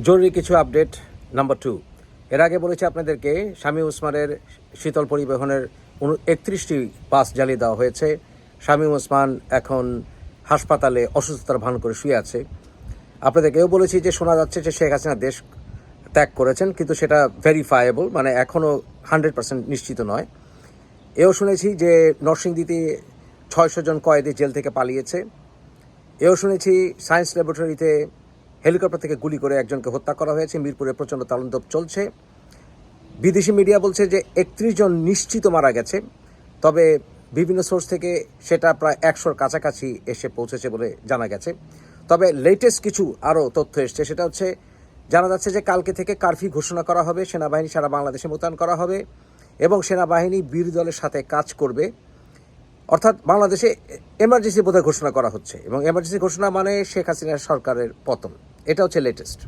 জরুরি কিছু update number two এর আগে বলেছি আপনাদেরকে, স্বামী উসমানের শীতল পরিবহনের একত্রিশটি বাস জ্বালিয়ে দেওয়া হয়েছে। স্বামী উসমান এখন হাসপাতালে অসুস্থতার ভান করে শুয়ে আছে। আপনাদেরকেও বলেছি যে শোনা যাচ্ছে যে শেখ হাসিনা দেশ ত্যাগ করেছেন, কিন্তু সেটা ভেরিফায়েবল মানে এখনও হান্ড্রেড পার্সেন্ট নিশ্চিত নয়। এও শুনেছি যে নরসিংদীতে ছয়শো জন কয়েদি জেল থেকে পালিয়েছে। এও শুনেছি সায়েন্স ল্যাবরেটরিতে হেলিকপ্টার থেকে গুলি করে একজনকে হত্যা করা হয়েছে। মিরপুরে প্রচণ্ড তালন্তব চলছে। বিদেশি মিডিয়া বলছে যে একত্রিশ জন নিশ্চিত মারা গেছে। তবে বিভিন্ন সোর্স থেকে সেটা প্রায় একশোর কাছাকাছি এসে পৌঁছেছে বলে জানা গেছে। তবে লেটেস্ট কিছু আরও তথ্য এসছে। সেটা হচ্ছে, জানা যাচ্ছে যে কালকে থেকে কারফিউ ঘোষণা করা হবে। সেনাবাহিনী সারা বাংলাদেশে মোতায়েন করা হবে এবং সেনাবাহিনী বিরোধী দলের সাথে কাজ করবে। অর্থাৎ বাংলাদেশে এমার্জেন্সি বোধহয় ঘোষণা করা হচ্ছে এবং এমার্জেন্সি ঘোষণা মানে শেখ হাসিনার সরকারের পতন। এটা হচ্ছে লেটেস্ট